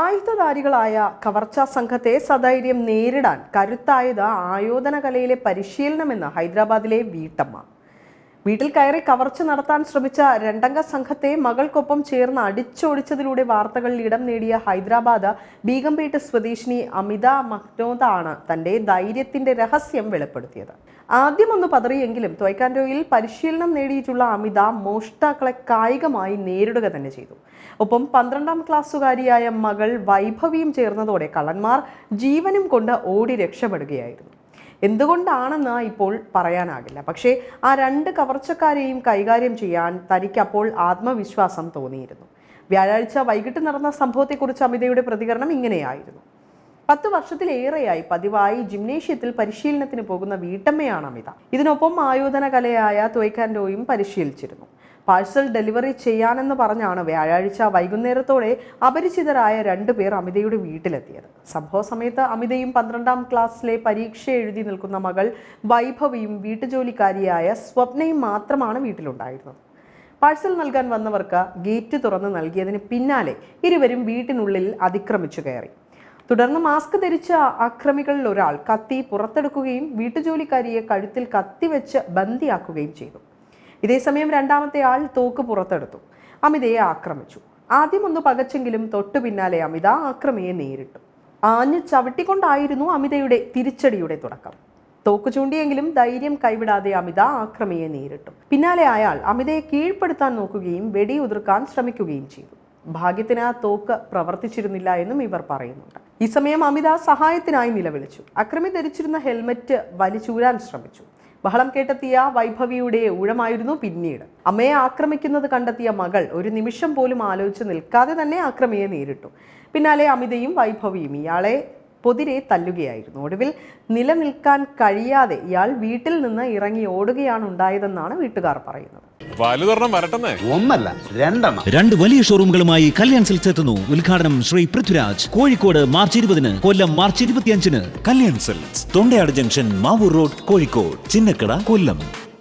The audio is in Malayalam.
ആയുധധാരികളായ കവർച്ചാ സംഘത്തെ സധൈര്യം നേരിടാൻ കരുത്തായത് ആയോധന കലയിലെ പരിശീലനമെന്ന് ഹൈദരാബാദിലെ വീട്ടമ്മ. വീട്ടിൽ കയറി കവർച്ച നടത്താൻ ശ്രമിച്ച രണ്ടംഗ സംഘത്തെ മകൾക്കൊപ്പം ചേർന്ന് അടിച്ചൊടിച്ചതിലൂടെ വാർത്തകളിൽ ഇടം നേടിയ ഹൈദരാബാദ് ബീഗംപേട്ട് സ്വദേശിനി അമിത മഹ്നോദ ആണ് തന്റെ ധൈര്യത്തിന്റെ രഹസ്യം വെളിപ്പെടുത്തിയത്. ആദ്യം ഒന്ന് പതറിയെങ്കിലും ത്വയ്ക്കാൻഡോയിൽ പരിശീലനം നേടിയിട്ടുള്ള അമിത മോഷ്ടാക്കളെ കായികമായി നേരിടുക തന്നെ ചെയ്തു. ഒപ്പം പന്ത്രണ്ടാം ക്ലാസ്സുകാരിയായ മകൾ വൈഭവിയും ചേർന്നതോടെ കള്ളന്മാർ ജീവനും കൊണ്ട് ഓടി രക്ഷപ്പെടുകയായിരുന്നു. എന്തുകൊണ്ടാണെന്ന് ഇപ്പോൾ പറയാനാകില്ല. പക്ഷേ ആ രണ്ട് കവർച്ചക്കാരെയും കൈകാര്യം ചെയ്യാൻ തനിക്കപ്പോൾ ആത്മവിശ്വാസം തോന്നിയിരുന്നു. വ്യാഴാഴ്ച വൈകിട്ട് നടന്ന സംഭവത്തെക്കുറിച്ച് അമിതയുടെ പ്രതികരണം ഇങ്ങനെയായിരുന്നു. പത്ത് വർഷത്തിലേറെയായി പതിവായി ജിംനേഷ്യത്തിൽ പരിശീലനത്തിന് പോകുന്ന വീട്ടമ്മയാണ് അമിത. ഇതിനൊപ്പം ആയോധന കലയായ ത്വയ്ക്കാൻഡോയും പരിശീലിച്ചിരുന്നു. പാഴ്സൽ ഡെലിവറി ചെയ്യാനെന്ന് പറഞ്ഞാണ് വ്യാഴാഴ്ച വൈകുന്നേരത്തോടെ അപരിചിതരായ രണ്ടു പേർ അമിതയുടെ വീട്ടിലെത്തിയത്. സംഭവ സമയത്ത് അമിതയും പന്ത്രണ്ടാം ക്ലാസ്സിലെ പരീക്ഷ എഴുതി നിൽക്കുന്ന മകൾ വൈഭവിയും വീട്ടുജോലിക്കാരിയായ സ്വപ്നയും മാത്രമാണ് വീട്ടിലുണ്ടായിരുന്നത്. പാഴ്സൽ നൽകാൻ വന്നവർക്ക് ഗേറ്റ് തുറന്ന് നൽകിയതിന് പിന്നാലെ ഇരുവരും വീട്ടിനുള്ളിൽ അതിക്രമിച്ചു കയറി. തുടർന്ന് മാസ്ക് ധരിച്ച അക്രമികളിൽ ഒരാൾ കത്തി പുറത്തെടുക്കുകയും വീട്ടുജോലിക്കാരിയെ കഴുത്തിൽ കത്തിവെച്ച് ബന്ദിയാക്കുകയും ചെയ്തു. ഇതേസമയം രണ്ടാമത്തെ ആൾ തോക്ക് പുറത്തെടുത്തു. അമിതയെ ആക്രമിച്ചു. ആദ്യം ഒന്ന് പകച്ചെങ്കിലും തൊട്ടു പിന്നാലെ അമിത ആക്രമിയെ നേരിട്ടു. ആഞ്ഞു ചവിട്ടിക്കൊണ്ടായിരുന്നു അമിതയുടെ തിരിച്ചടിയുടെ തുടക്കം. തോക്ക് ചൂണ്ടിയെങ്കിലും ധൈര്യം കൈവിടാതെ അമിത ആക്രമിയെ നേരിട്ടു. പിന്നാലെ അയാൾ അമിതയെ കീഴ്പ്പെടുത്താൻ നോക്കുകയും വെടി വെടിയുതിർക്കാൻ ശ്രമിക്കുകയും ചെയ്തു. ഭാഗ്യത്തിന് ആ തോക്ക് പ്രവർത്തിച്ചിരുന്നില്ല എന്നും ഇവർ പറയുന്നുണ്ട്. ഈ സമയം അമിത സഹായത്തിനായി നിലവിളിച്ചു. അക്രമി ധരിച്ചിരുന്ന ഹെൽമറ്റ് വലിച്ചൂരാൻ ശ്രമിച്ചു. ബഹളം കേട്ടെത്തിയ വൈഭവിയുടെ ഊഴമായിരുന്നു പിന്നീട്. അമ്മയെ ആക്രമിക്കുന്നത് കണ്ടെത്തിയ മകൾ ഒരു നിമിഷം പോലും ആലോചിച്ച് നിൽക്കാതെ തന്നെ ആക്രമിയെ നേരിട്ടു. പിന്നാലെ അമിതയും വൈഭവിയും ഇയാളെ പൊതിരെ തല്ലുകയായിരുന്നു. ഒടുവിൽ നിലനിൽക്കാൻ കഴിയാതെ ഇയാൾ വീട്ടിൽ നിന്ന് ഇറങ്ങി ഓടുകയാണ് ഉണ്ടായതെന്നാണ് വീട്ടുകാർ പറയുന്നത്. ഒന്നല്ല രണ്ടെണ്ണം. രണ്ട് വലിയ ഷോറൂമുകളുമായി കല്യാൺ സിൽക്സ് എത്തുന്നു. ഉദ്ഘാടനം ശ്രീ പൃഥ്വിരാജ്. കോഴിക്കോട് മാർച്ച് ഇരുപതിന് കൊല്ലം മാർച്ച് ഇരുപത്തിയഞ്ചിന്. Kalyan Silks Thondayad junction Mavoor road Kozhikode Chinnakkada Kollam.